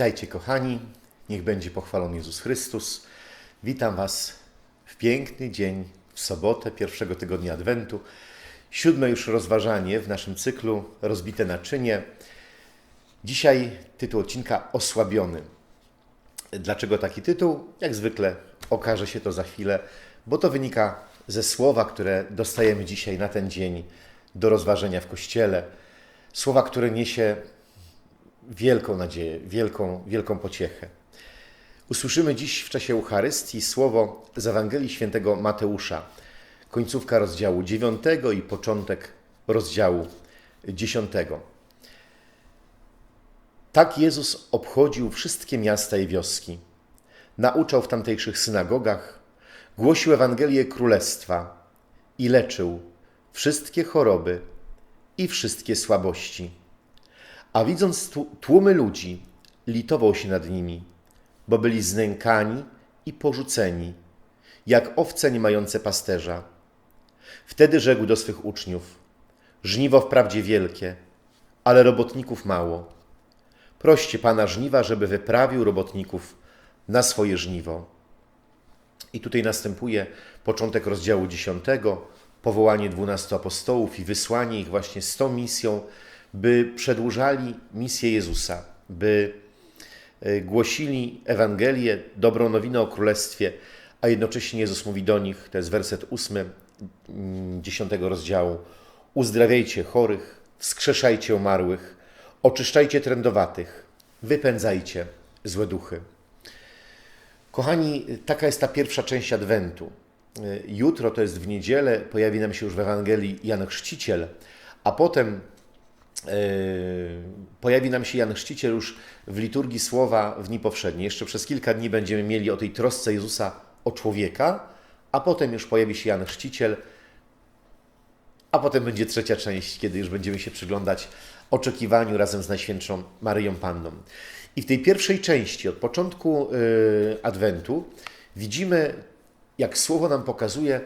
Witajcie, kochani. Niech będzie pochwalony Jezus Chrystus. Witam Was w piękny dzień, w sobotę pierwszego tygodnia Adwentu. Siódme już rozważanie w naszym cyklu Rozbite naczynie. Dzisiaj tytuł odcinka Osłabiony. Dlaczego taki tytuł? Jak zwykle okaże się to za chwilę, bo to wynika ze słowa, które dostajemy dzisiaj na ten dzień do rozważenia w Kościele. Słowa, które niesie wielką nadzieję, wielką, wielką pociechę. Usłyszymy dziś w czasie Eucharystii słowo z Ewangelii Świętego Mateusza, końcówka rozdziału 9 i początek rozdziału 10. Tak Jezus obchodził wszystkie miasta i wioski. Nauczał w tamtejszych synagogach, głosił Ewangelię Królestwa i leczył wszystkie choroby i wszystkie słabości. A widząc tłumy ludzi, litował się nad nimi, bo byli znękani i porzuceni, jak owce nie mające pasterza. Wtedy rzekł do swych uczniów: Żniwo wprawdzie wielkie, ale robotników mało. Proście pana żniwa, żeby wyprawił robotników na swoje żniwo. I tutaj następuje początek rozdziału 10, powołanie dwunastu apostołów i wysłanie ich właśnie z tą misją, by przedłużali misję Jezusa, by głosili Ewangelię, dobrą nowinę o Królestwie, a jednocześnie Jezus mówi do nich, to jest werset ósmy dziesiątego rozdziału, uzdrawiajcie chorych, wskrzeszajcie umarłych, oczyszczajcie trędowatych, wypędzajcie złe duchy. Kochani, taka jest ta pierwsza część Adwentu. Jutro, to jest w niedzielę, pojawi nam się już w Ewangelii Jan Chrzciciel, a potem pojawi nam się Jan Chrzciciel już w liturgii słowa w dni powszednie. Jeszcze przez kilka dni będziemy mieli o tej trosce Jezusa o człowieka, a potem już pojawi się Jan Chrzciciel, a potem będzie trzecia część, kiedy już będziemy się przyglądać oczekiwaniu razem z Najświętszą Maryją Panną. I w tej pierwszej części, od początku Adwentu, widzimy, jak Słowo nam pokazuje,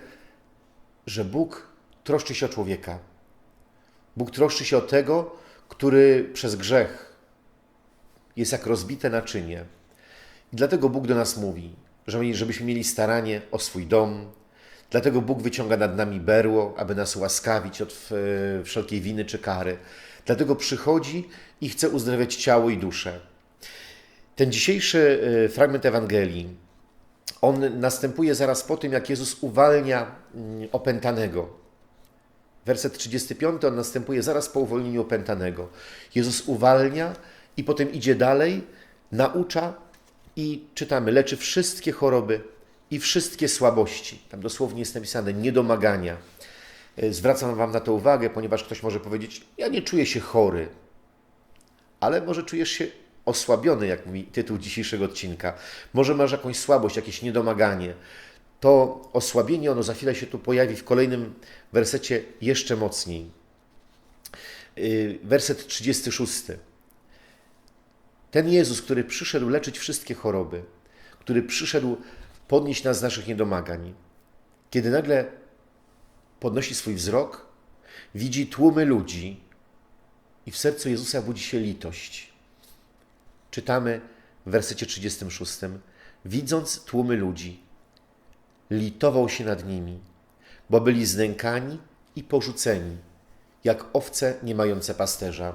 że Bóg troszczy się o człowieka. Bóg troszczy się o tego, który przez grzech jest jak rozbite naczynie. I dlatego Bóg do nas mówi, żebyśmy mieli staranie o swój dom. Dlatego Bóg wyciąga nad nami berło, aby nas ułaskawić od wszelkiej winy czy kary. Dlatego przychodzi i chce uzdrawiać ciało i duszę. Ten dzisiejszy fragment Ewangelii, on następuje zaraz po tym, jak Jezus uwalnia opętanego, Werset 35, on następuje zaraz po uwolnieniu opętanego. Jezus uwalnia i potem idzie dalej, naucza i czytamy, leczy wszystkie choroby i wszystkie słabości. Tam dosłownie jest napisane niedomagania. Zwracam Wam na to uwagę, ponieważ ktoś może powiedzieć, ja nie czuję się chory, ale może czujesz się osłabiony, jak mówi tytuł dzisiejszego odcinka. Może masz jakąś słabość, jakieś niedomaganie to osłabienie, ono za chwilę się tu pojawi w kolejnym wersecie jeszcze mocniej. Werset 36. Ten Jezus, który przyszedł leczyć wszystkie choroby, który przyszedł podnieść nas z naszych niedomagań, kiedy nagle podnosi swój wzrok, widzi tłumy ludzi i w sercu Jezusa budzi się litość. Czytamy w wersecie 36. Widząc tłumy ludzi, litował się nad nimi, bo byli znękani i porzuceni, jak owce nie mające pasterza.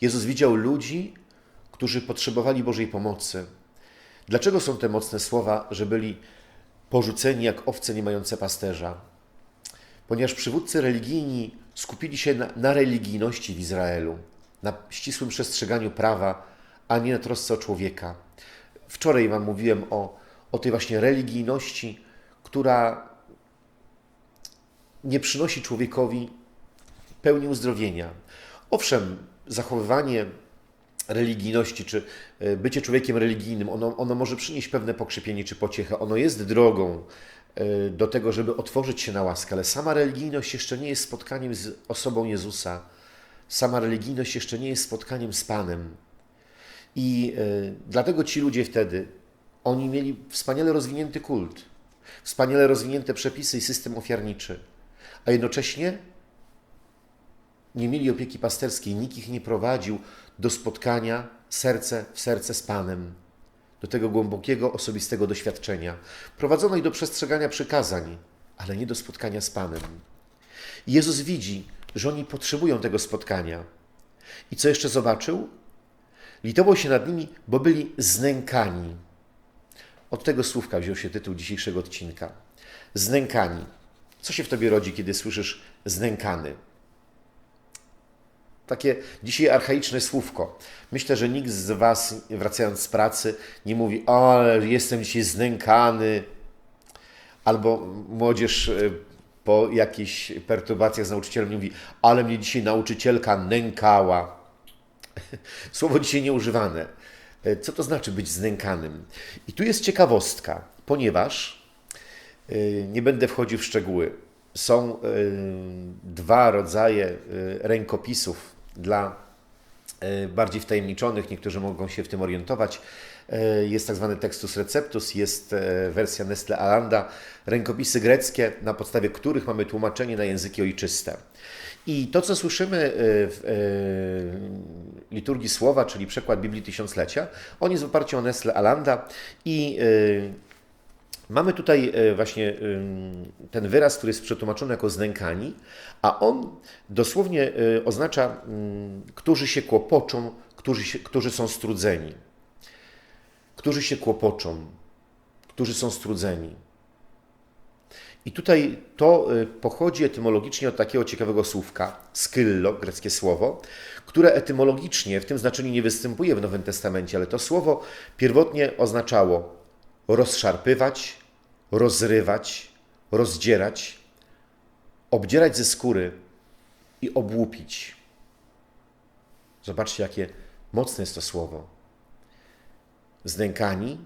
Jezus widział ludzi, którzy potrzebowali Bożej pomocy. Dlaczego są te mocne słowa, że byli porzuceni jak owce nie mające pasterza? Ponieważ przywódcy religijni skupili się na, na religijności w Izraelu, na ścisłym przestrzeganiu prawa, a nie na trosce o człowieka. Wczoraj Wam mówiłem o o tej właśnie religijności, która nie przynosi człowiekowi pełni uzdrowienia. Owszem, zachowywanie religijności, czy bycie człowiekiem religijnym, ono, ono może przynieść pewne pokrzepienie czy pociechę. Ono jest drogą do tego, żeby otworzyć się na łaskę, ale sama religijność jeszcze nie jest spotkaniem z osobą Jezusa. Sama religijność jeszcze nie jest spotkaniem z Panem. I dlatego ci ludzie wtedy, oni mieli wspaniale rozwinięty kult, wspaniale rozwinięte przepisy i system ofiarniczy, a jednocześnie nie mieli opieki pasterskiej, nikt ich nie prowadził do spotkania serce w serce z Panem, do tego głębokiego, osobistego doświadczenia. Prowadzono ich do przestrzegania przykazań, ale nie do spotkania z Panem. I Jezus widzi, że oni potrzebują tego spotkania. I co jeszcze zobaczył? Litował się nad nimi, bo byli znękani. Od tego słówka wziął się tytuł dzisiejszego odcinka. Znękani. Co się w tobie rodzi, kiedy słyszysz znękany? Takie dzisiaj archaiczne słówko. Myślę, że nikt z Was, wracając z pracy, nie mówi: O, ale jestem dzisiaj znękany. Albo młodzież y, po jakichś perturbacjach z nauczycielem mówi: Ale mnie dzisiaj nauczycielka nękała. Słowo dzisiaj nieużywane. E, Co to znaczy być znękanym? I tu jest ciekawostka, ponieważ y, nie będę wchodził w szczegóły. Są y, dwa rodzaje rękopisów dla bardziej wtajemniczonych, niektórzy mogą się w tym orientować. Y, Jest tak zwany Textus Receptus, jest e, wersja Nestle Alanda, rękopisy greckie, na podstawie których mamy tłumaczenie na języki ojczyste. I to, co słyszymy y, w liturgii słowa, czyli przekład Biblii Tysiąclecia, on jest w oparciu o Nestle Alanda i Mamy tutaj e, właśnie ten wyraz, który jest przetłumaczony jako znękani, a on dosłownie e, oznacza, ym, którzy się kłopoczą, którzy, się, którzy są strudzeni. Którzy się kłopoczą, którzy są strudzeni. I tutaj to e, pochodzi etymologicznie od takiego ciekawego słówka, skyllo, greckie słowo, które etymologicznie w tym znaczeniu nie występuje w Nowym Testamencie, ale to słowo pierwotnie oznaczało rozszarpywać, rozrywać, rozdzierać, obdzierać ze skóry i obłupić. Zobaczcie, jakie mocne jest to słowo. Znękani,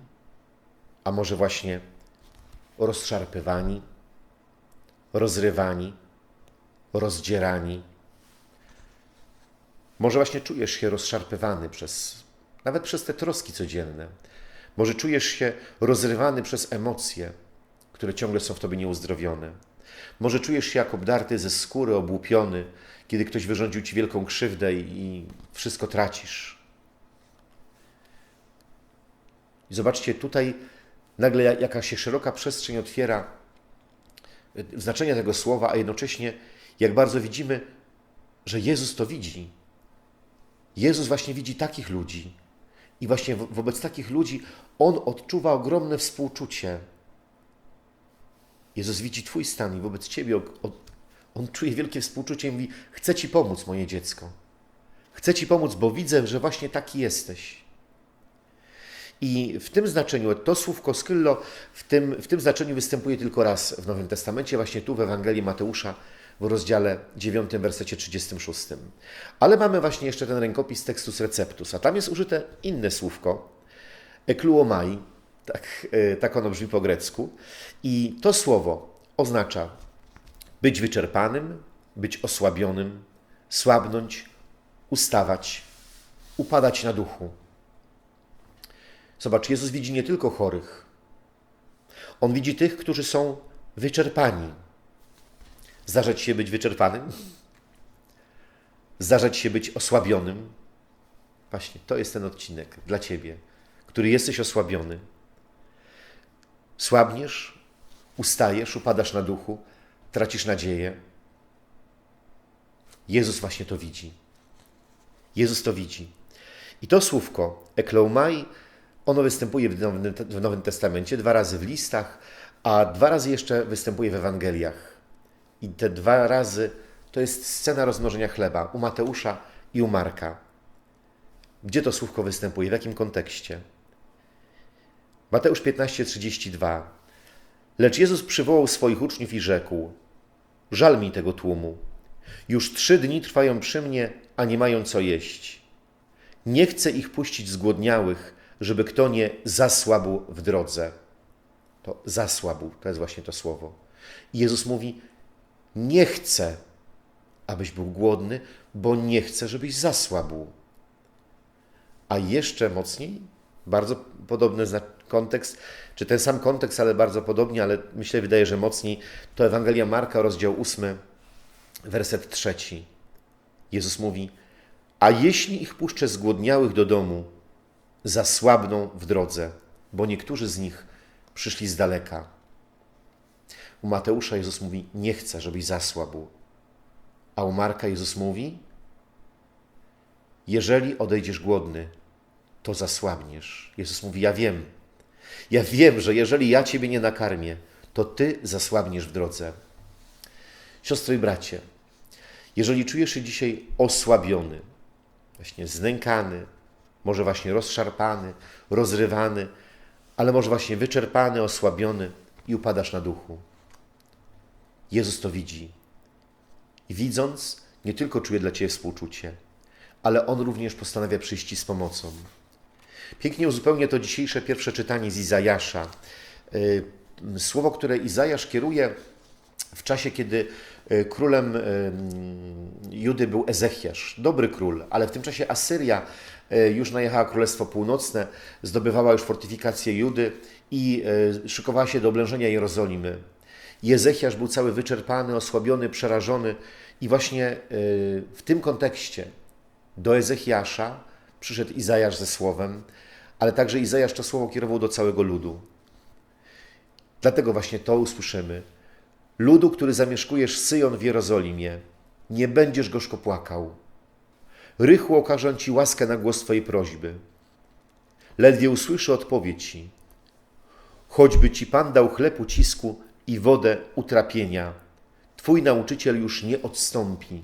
a może właśnie rozszarpywani, rozrywani, rozdzierani. Może właśnie czujesz się rozszarpywany przez, nawet przez te troski codzienne. Może czujesz się rozrywany przez emocje, które ciągle są w tobie nieuzdrowione. Może czujesz się jak obdarty ze skóry, obłupiony, kiedy ktoś wyrządził ci wielką krzywdę i wszystko tracisz. I zobaczcie, tutaj nagle jaka się szeroka przestrzeń otwiera w znaczenia tego słowa, a jednocześnie jak bardzo widzimy, że Jezus to widzi. Jezus właśnie widzi takich ludzi. I właśnie wo- wobec takich ludzi On odczuwa ogromne współczucie. Jezus widzi Twój stan i wobec Ciebie On czuje wielkie współczucie i mówi: Chcę Ci pomóc, moje dziecko. Chcę Ci pomóc, bo widzę, że właśnie taki jesteś. I w tym znaczeniu, to słówko skyllo w tym, w tym znaczeniu występuje tylko raz w Nowym Testamencie, właśnie tu w Ewangelii Mateusza w rozdziale 9, wersecie 36. Ale mamy właśnie jeszcze ten rękopis Textus Receptus, a tam jest użyte inne słówko, ekluomai, tak, e, tak ono brzmi po grecku. I to słowo oznacza być wyczerpanym, być osłabionym, słabnąć, ustawać, upadać na duchu. Zobacz, Jezus widzi nie tylko chorych. On widzi tych, którzy są wyczerpani. Zdarza ci się być wyczerpanym? Zdarza ci się być osłabionym? Właśnie, to jest ten odcinek dla ciebie, który jesteś osłabiony. Słabniesz, ustajesz, upadasz na duchu, tracisz nadzieję. Jezus właśnie to widzi. Jezus to widzi. I to słówko, ekleumai, ono występuje w Nowym, w Nowym Testamencie dwa razy w listach, a dwa razy jeszcze występuje w Ewangeliach. I te dwa razy to jest scena rozmnożenia chleba u Mateusza i u Marka. Gdzie to słówko występuje? W jakim kontekście? Mateusz 15:32. Lecz Jezus przywołał swoich uczniów i rzekł: Żal mi tego tłumu. Już trzy dni trwają przy mnie, a nie mają co jeść. Nie chcę ich puścić zgłodniałych, żeby kto nie zasłabł w drodze. To zasłabł, to jest właśnie to słowo. I Jezus mówi: Nie chcę, abyś był głodny, bo nie chcę, żebyś zasłabł. A jeszcze mocniej, bardzo podobny kontekst, czy ten sam kontekst, ale bardzo podobnie, ale myślę, wydaje, że mocniej, to Ewangelia Marka, rozdział 8, werset trzeci. Jezus mówi: A jeśli ich puszczę zgłodniałych do domu, zasłabną w drodze, bo niektórzy z nich przyszli z daleka. U Mateusza Jezus mówi: Nie chcę, żebyś zasłabł. A u Marka Jezus mówi: Jeżeli odejdziesz głodny, to zasłabniesz. Jezus mówi: Ja wiem. Ja wiem, że jeżeli ja ciebie nie nakarmię, to ty zasłabniesz w drodze. Siostry i bracie, jeżeli czujesz się dzisiaj osłabiony, właśnie znękany, może właśnie rozszarpany, rozrywany, ale może właśnie wyczerpany, osłabiony i upadasz na duchu. Jezus to widzi. I widząc, nie tylko czuje dla Ciebie współczucie, ale On również postanawia przyjść z pomocą. Pięknie uzupełnia to dzisiejsze pierwsze czytanie z Izajasza. Y, Słowo, które Izajasz kieruje w czasie, kiedy królem y, Judy był Ezechiasz, dobry król, ale w tym czasie Asyria y, już najechała Królestwo Północne, zdobywała już fortyfikacje Judy i y, szykowała się do oblężenia Jerozolimy. I Ezechiasz był cały wyczerpany, osłabiony, przerażony i właśnie y, w tym kontekście do Ezechiasza przyszedł Izajasz ze słowem, ale także Izajasz to słowo kierował do całego ludu. Dlatego właśnie to usłyszymy. Ludu, który zamieszkujesz Syjon w Jerozolimie, nie będziesz gorzko płakał. Rychło okażę Ci łaskę na głos Twojej prośby. Ledwie usłyszę odpowiedź Ci. Choćby Ci Pan dał chleb ucisku i wodę utrapienia, Twój nauczyciel już nie odstąpi.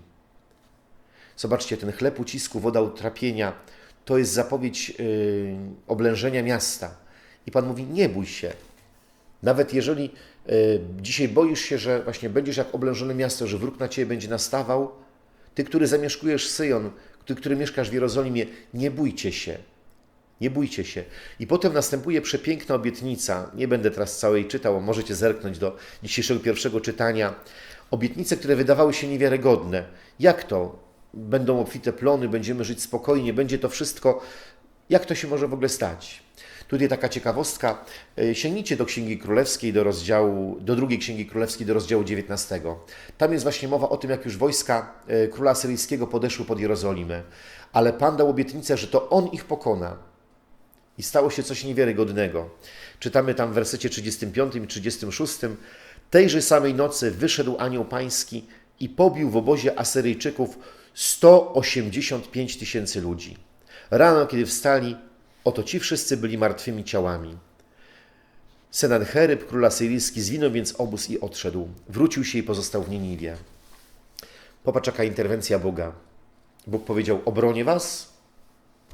Zobaczcie, ten chleb ucisku, woda utrapienia, to jest zapowiedź yy, oblężenia miasta. I Pan mówi, nie bój się. Nawet jeżeli y, dzisiaj boisz się, że właśnie będziesz jak oblężone miasto, że wróg na Ciebie będzie nastawał, Ty, który zamieszkujesz Syjon, Ty, który mieszkasz w Jerozolimie, nie bójcie się. Nie bójcie się. I potem następuje przepiękna obietnica. Nie będę teraz całej czytał, możecie zerknąć do dzisiejszego pierwszego czytania. Obietnice, które wydawały się niewiarygodne. Jak to? Będą obfite plony, będziemy żyć spokojnie, będzie to wszystko. Jak to się może w ogóle stać? Tutaj taka ciekawostka. E, Sięgnijcie do Księgi Królewskiej, do rozdziału, do drugiej Księgi Królewskiej, do rozdziału 19. Tam jest właśnie mowa o tym, jak już wojska e, króla asyryjskiego podeszły pod Jerozolimę. Ale Pan dał obietnicę, że to On ich pokona. I stało się coś niewiarygodnego. Czytamy tam w wersecie 35 i 36. Tejże samej nocy wyszedł anioł pański i pobił w obozie Asyryjczyków 185 tysięcy ludzi. Rano, kiedy wstali, oto ci wszyscy byli martwymi ciałami. Senancheryb, król asyryjski, zwinął więc obóz i odszedł. Wrócił się i pozostał w Niniwie. Popatrz, jaka interwencja Boga. Bóg powiedział, obronię was,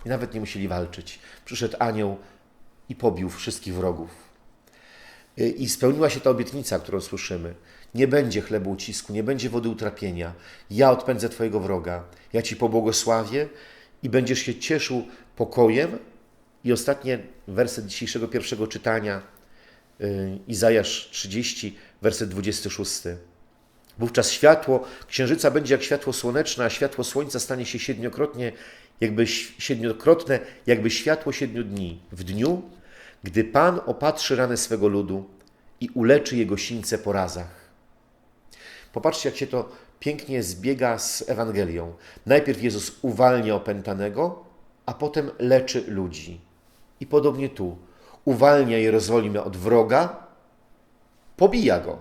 i nawet nie musieli walczyć. Przyszedł anioł i pobił wszystkich wrogów. I spełniła się ta obietnica, którą słyszymy. Nie będzie chlebu ucisku, nie będzie wody utrapienia. Ja odpędzę Twojego wroga. Ja Ci pobłogosławię i będziesz się cieszył pokojem. I ostatnie werset dzisiejszego pierwszego czytania, yy, Izajasz 30, werset 26. Wówczas światło księżyca będzie jak światło słoneczne, a światło słońca stanie się siedmiokrotnie, jakby siedmiokrotne, jakby światło siedmiu dni. W dniu, gdy Pan opatrzy ranę swego ludu i uleczy jego sińce po razach. Popatrzcie, jak się to pięknie zbiega z Ewangelią. Najpierw Jezus uwalnia opętanego, a potem leczy ludzi. I podobnie tu. Uwalnia Jerozolimę od wroga, pobija go,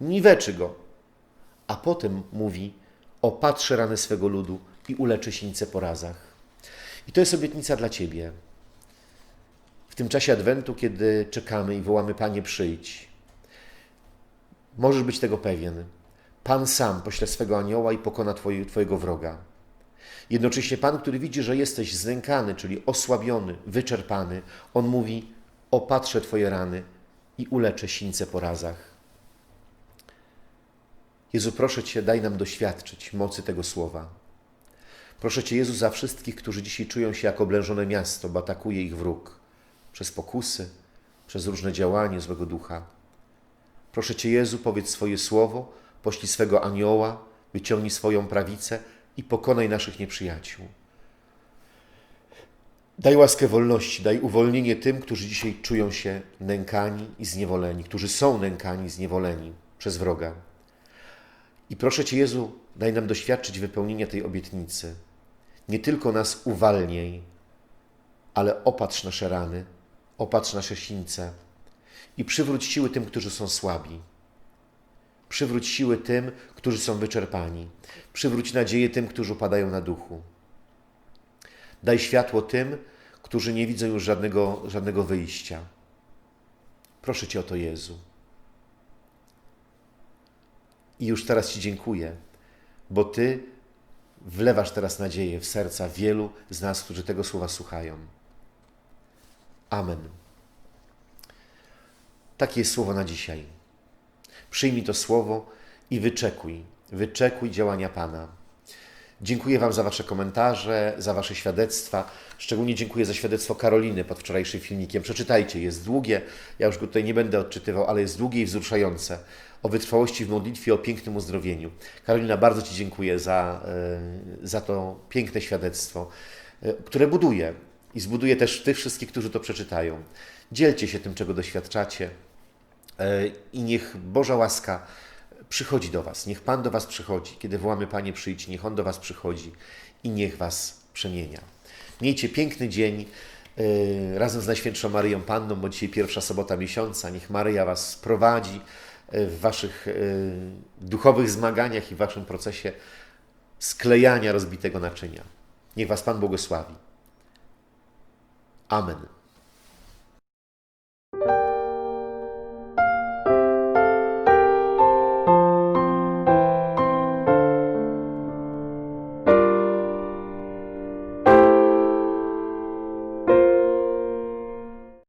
niweczy go, a potem mówi, opatrzy rany swego ludu i uleczy sińce po razach. I to jest obietnica dla Ciebie. W tym czasie Adwentu, kiedy czekamy i wołamy, Panie, przyjdź. Możesz być tego pewien. Pan sam pośle swego anioła i pokona twoje, Twojego wroga. Jednocześnie Pan, który widzi, że jesteś znękany, czyli osłabiony, wyczerpany, On mówi, opatrzę Twoje rany i uleczę sińce po razach. Jezu, proszę Cię, daj nam doświadczyć mocy tego słowa. Proszę Cię, Jezu, za wszystkich, którzy dzisiaj czują się jak oblężone miasto, bo atakuje ich wróg przez pokusy, przez różne działanie złego ducha. Proszę Cię, Jezu, powiedz swoje słowo, poślij swego anioła, wyciągnij swoją prawicę i pokonaj naszych nieprzyjaciół. Daj łaskę wolności, daj uwolnienie tym, którzy dzisiaj czują się nękani i zniewoleni, którzy są nękani i zniewoleni przez wroga. I proszę Cię, Jezu, daj nam doświadczyć wypełnienia tej obietnicy. Nie tylko nas uwalnij, ale opatrz nasze rany, opatrz nasze sińce i przywróć siły tym, którzy są słabi. Przywróć siły tym, którzy są wyczerpani. Przywróć nadzieję tym, którzy upadają na duchu. Daj światło tym, którzy nie widzą już żadnego, żadnego wyjścia. Proszę Cię o to, Jezu. I już teraz Ci dziękuję, bo Ty wlewasz teraz nadzieję w serca wielu z nas, którzy tego słowa słuchają. Amen. Takie jest słowo na dzisiaj. Przyjmij to słowo i wyczekuj, wyczekuj działania Pana. Dziękuję Wam za Wasze komentarze, za Wasze świadectwa. Szczególnie dziękuję za świadectwo Karoliny pod wczorajszym filmikiem. Przeczytajcie, jest długie, ja już go tutaj nie będę odczytywał, ale jest długie i wzruszające. O wytrwałości w modlitwie, o pięknym uzdrowieniu. Karolina, bardzo Ci dziękuję za, e, za to piękne świadectwo, e, które buduje i zbuduje też tych wszystkich, którzy to przeczytają. Dzielcie się tym, czego doświadczacie i niech Boża łaska przychodzi do Was. Niech Pan do Was przychodzi. Kiedy wołamy Panie przyjdź, niech On do Was przychodzi i niech Was przemienia. Miejcie piękny dzień yy, razem z Najświętszą Maryją Panną, bo dzisiaj pierwsza sobota miesiąca. Niech Maryja Was prowadzi yy, w Waszych duchowych zmaganiach i w Waszym procesie sklejania rozbitego naczynia. Niech Was Pan błogosławi. Amen.